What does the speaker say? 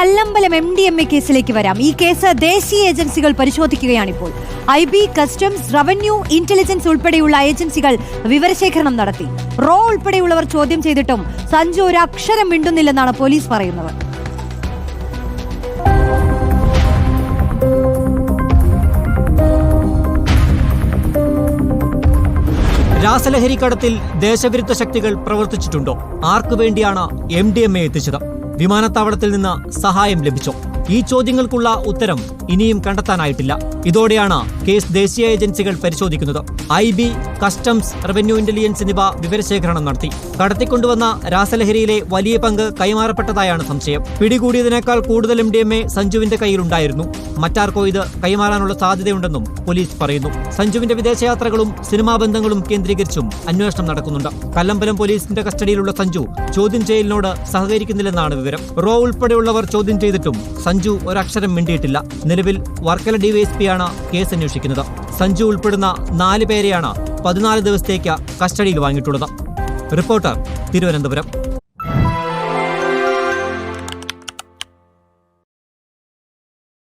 Kallambalam M D M A കേസിലേക്ക് വരാം. ഈ കേസ് ദേശീയ ഏജൻസികൾ പരിശോധിക്കുകയാണിപ്പോൾ. I B customs revenue intelligence ഉൾപ്പെടെയുള്ള ഏജൻസികൾ വിവരശേഖരണം നടത്തി. റോ ഉൾപ്പെടെയുള്ളവർ ചോദ്യം ചെയ്തിട്ടും സഞ്ജു ഒരു അക്ഷരം മിണ്ടുന്നില്ലെന്നാണ് പോലീസ് പറയുന്നത്. രാസലഹരി കടത്തിൽ ദേശവിരുദ്ധ ശക്തികൾ പ്രവർത്തിച്ചിട്ടുണ്ടോ? ആർക്കു വേണ്ടിയാണ് എം ഡി എം എ എത്തിച്ചത്? വിമാനത്താവളത്തിൽ നിന്ന് സഹായം ലഭിച്ചോ? ഈ ചോദ്യങ്ങൾക്കുള്ള ഉത്തരം ഇനിയും കണ്ടെത്താനായിട്ടില്ല. ഇതോടെയാണ് കേസ് ദേശീയ ഏജൻസികൾ പരിശോധിക്കുന്നത്. I B customs revenue intelligence എന്നിവ വിവരശേഖരണം നടത്തി. കടത്തിക്കൊണ്ടുവന്ന രാസലഹരിയിലെ വലിയ പങ്ക് കൈമാറപ്പെട്ടതായാണ് സംശയം. പിടികൂടിയതിനേക്കാൾ കൂടുതൽ എം ഡി എം എ സഞ്ജുവിന്റെ കയ്യിലുണ്ടായിരുന്നു. മറ്റാർക്കോ ഇത് കൈമാറാനുള്ള സാധ്യതയുണ്ടെന്നും പോലീസ് പറയുന്നു. സഞ്ജുവിന്റെ വിദേശയാത്രകളും സിനിമാ ബന്ധങ്ങളും കേന്ദ്രീകരിച്ചും അന്വേഷണം നടക്കുന്നുണ്ട്. കല്ലമ്പലം പോലീസിന്റെ കസ്റ്റഡിയിലുള്ള സഞ്ജു ചോദ്യം ചെയ്യലിനോട് സഹകരിക്കുന്നില്ലെന്നാണ് വിവരം. റോ ഉൾപ്പെടെയുള്ളവർ ചോദ്യം ചെയ്തിട്ടും സഞ്ജു ഒരക്ഷരം മിണ്ടിയിട്ടില്ല. നിലവിൽ വർക്കല ഡിവൈഎസ്പിയാണ് കേസ് അന്വേഷിക്കുന്നത് സഞ്ജു ഉൾപ്പെടുന്ന നാല് പേരെയാണ് പതിനാല് ദിവസത്തേക്ക് കസ്റ്റഡിയിൽ വാങ്ങിയിട്ടുള്ളത്. റിപ്പോർട്ടർ തിരുവനന്തപുരം.